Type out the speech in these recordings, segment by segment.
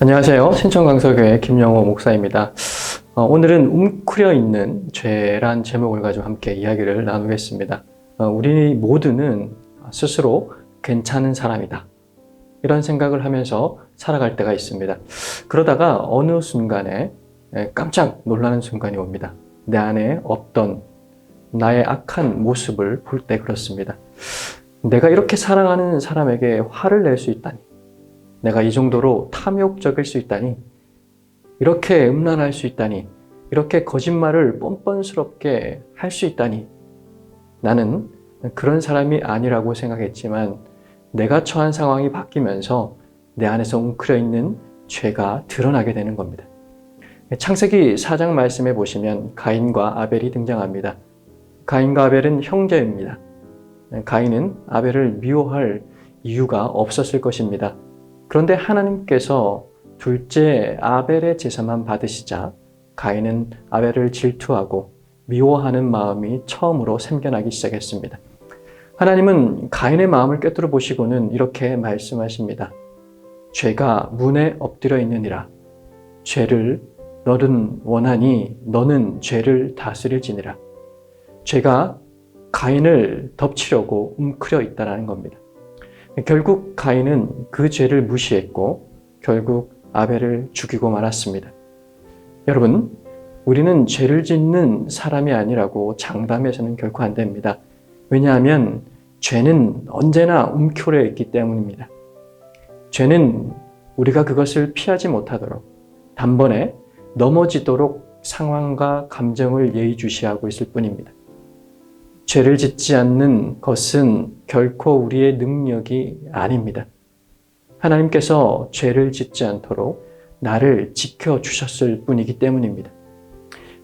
안녕하세요. 신천강서교회 김영호 목사입니다. 어, 오늘은 웅크려 있는 죄란 제목을 가지고 함께 이야기를 나누겠습니다. 어, 우리 모두는 스스로 괜찮은 사람이다. 이런 생각을 하면서 살아갈 때가 있습니다. 그러다가 어느 순간에 에, 깜짝 놀라는 순간이 옵니다. 내 안에 없던 나의 악한 모습을 볼 때 그렇습니다. 내가 이렇게 사랑하는 사람에게 화를 낼 수 있다니. 내가 이 정도로 탐욕적일 수 있다니, 이렇게 음란할 수 있다니, 이렇게 거짓말을 뻔뻔스럽게 할 수 있다니, 나는 그런 사람이 아니라고 생각했지만, 내가 처한 상황이 바뀌면서 내 안에서 웅크려 있는 죄가 드러나게 되는 겁니다. 창세기 4장 말씀에 보시면 가인과 아벨이 등장합니다. 가인과 아벨은 형제입니다. 가인은 아벨을 미워할 이유가 없었을 것입니다. 그런데 하나님께서 둘째 아벨의 제사만 받으시자 가인은 아벨을 질투하고 미워하는 마음이 처음으로 생겨나기 시작했습니다. 하나님은 가인의 마음을 꿰뚫어 보시고는 이렇게 말씀하십니다. 죄가 문에 엎드려 있느니라. 죄를 너는 원하니 너는 죄를 다스릴지니라. 죄가 가인을 덮치려고 움크려 있다는 겁니다. 결국 가인은 그 죄를 무시했고 결국 아벨을 죽이고 말았습니다. 여러분, 우리는 죄를 짓는 사람이 아니라고 장담해서는 결코 안 됩니다. 왜냐하면 죄는 언제나 움켜려 있기 때문입니다. 죄는 우리가 그것을 피하지 못하도록 단번에 넘어지도록 상황과 감정을 예의주시하고 있을 뿐입니다. 죄를 짓지 않는 것은 결코 우리의 능력이 아닙니다. 하나님께서 죄를 짓지 않도록 나를 지켜주셨을 뿐이기 때문입니다.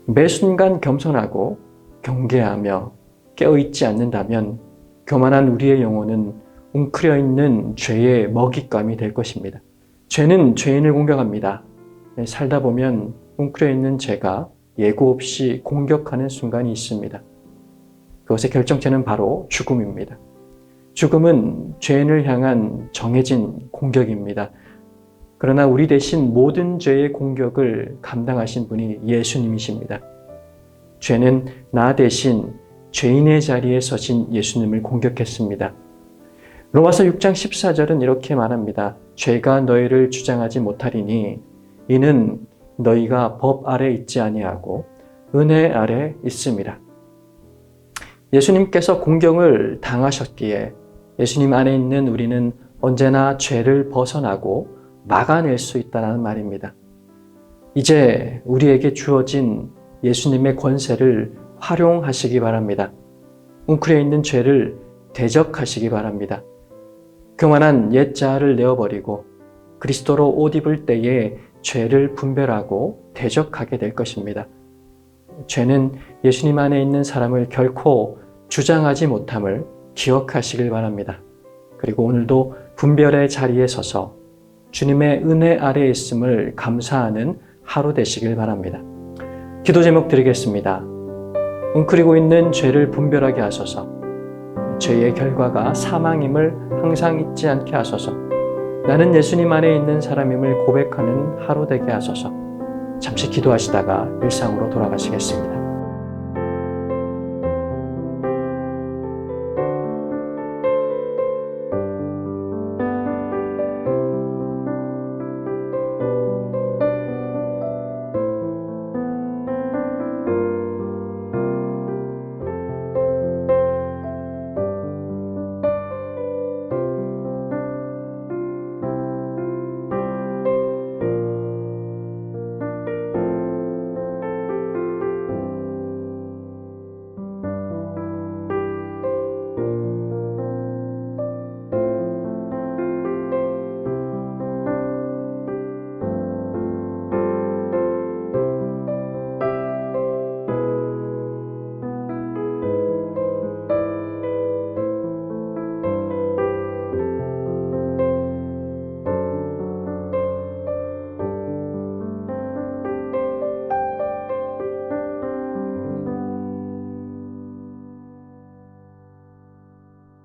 매 순간 겸손하고 경계하며 깨어있지 않는다면 교만한 우리의 영혼은 웅크려 있는 죄의 먹잇감이 될 것입니다. 죄는 죄인을 공격합니다. 살다 보면 웅크려 있는 죄가 예고 없이 공격하는 순간이 있습니다. 그것의 결정체는 바로 죽음입니다. 죽음은 죄인을 향한 정해진 공격입니다. 그러나 우리 대신 모든 죄의 공격을 감당하신 분이 예수님이십니다. 죄는 나 대신 죄인의 자리에 서신 예수님을 공격했습니다. 로마서 6장 14절은 이렇게 말합니다. 죄가 너희를 주장하지 못하리니 이는 너희가 법 아래 있지 아니하고 은혜 아래 있습니다. 예수님께서 공경을 당하셨기에 예수님 안에 있는 우리는 언제나 죄를 벗어나고 막아낼 수 있다는 말입니다. 이제 우리에게 주어진 예수님의 권세를 활용하시기 바랍니다. 웅크려 있는 죄를 대적하시기 바랍니다. 교만한 옛 자아를 내어버리고 그리스도로 옷 입을 때에 죄를 분별하고 대적하게 될 것입니다. 죄는 예수님 안에 있는 사람을 결코 주장하지 못함을 기억하시길 바랍니다. 그리고 오늘도 분별의 자리에 서서 주님의 은혜 아래 있음을 감사하는 하루 되시길 바랍니다. 기도 제목 드리겠습니다. 웅크리고 있는 죄를 분별하게 하소서. 죄의 결과가 사망임을 항상 잊지 않게 하소서. 나는 예수님 안에 있는 사람임을 고백하는 하루 되게 하소서. 잠시 기도하시다가 일상으로 돌아가시겠습니다.